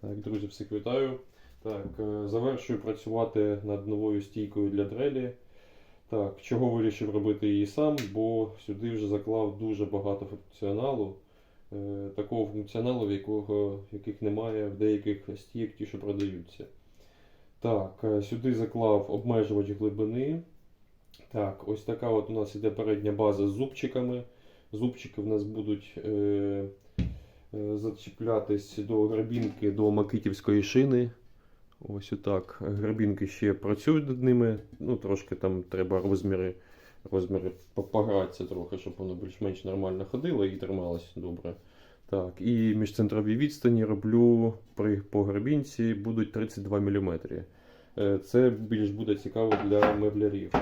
Так, друзі, всіх вітаю. Так, е, завершую працювати над новою стійкою для дрелі. Так, чого вирішив робити її сам, бо сюди вже заклав дуже багато функціоналу. Е, такого функціоналу, якого, яких немає в деяких стійок, ті, що продаються. Так, е, сюди заклав обмежувач глибини. Так, ось така от у нас іде передня база з зубчиками. Зубчики в нас будуть е, зачіплятись до грабінки до макитівської шини. Ось отак. Грабінки ще працюють над ними. Ну, трошки там треба розміри, розміри погратися трохи, щоб воно більш-менш нормально ходило і трималось добре. Так, і міжцентрові відстані роблю при по грабінці будуть 32 мм. Це більш буде цікаво для меблярів.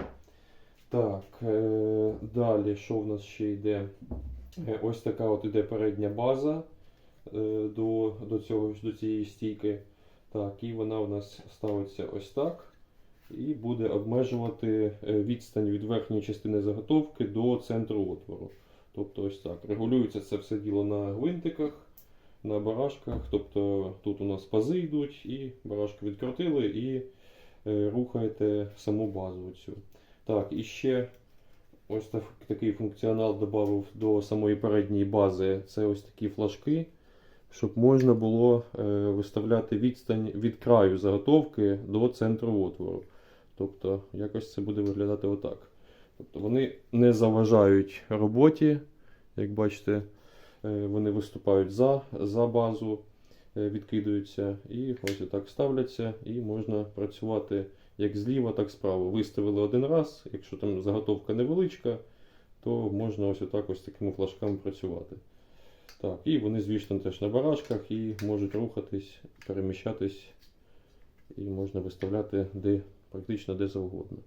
Так, е, далі, що в нас ще йде? Е, Ось така от іде передня база е, до, до, цього, до цієї стійки. Так, і вона у нас ставиться ось так. І буде обмежувати е, відстань від верхньої частини заготовки до центру отвору. Тобто ось так. Регулюється це все діло на гвинтиках, на барашках. Тобто тут у нас пази йдуть, і барашки відкрутили і е, рухаєте саму базу. Оцю. Так, і ще ось так, такий функціонал додав до самої передньої бази. Це ось такі флажки, щоб можна було е, виставляти відстань від краю заготовки до центру отвору. Тобто, якось це буде виглядати отак. Тобто вони не заважають роботі, як бачите, е, вони виступають за, за базу, е, відкидаються і ось отак ставляться, і можна працювати як зліва, так справа. Виставили один раз, якщо там заготовка невеличка, то можна ось отак ось такими флажками працювати. Так, і вони, звісно, теж на барашках і можуть рухатись, переміщатись, і можна виставляти де, практично де завгодно.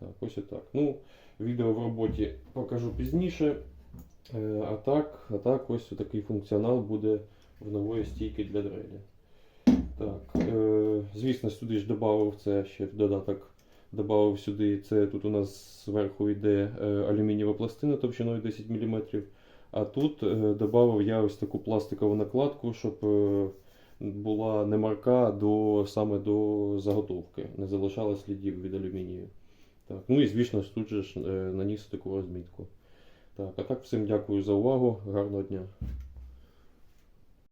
Так, ось отак. Ну, відео в роботі покажу пізніше. Е, А так, а так ось такий функціонал буде в нової стійки для дрелі. Так, е, звісно, сюди ж додав це ще в додаток. Додав сюди, це тут у нас зверху йде е, алюмінієва пластина товщиною 10 мм. А тут е, додав я ось таку пластикову накладку, щоб е, була не марка до, саме до заготовки, не залишала слідів від алюмінію. Так, ну і звісно, тут же ж, е, наніс таку розмітку. Так, а так всім дякую за увагу. Гарного дня.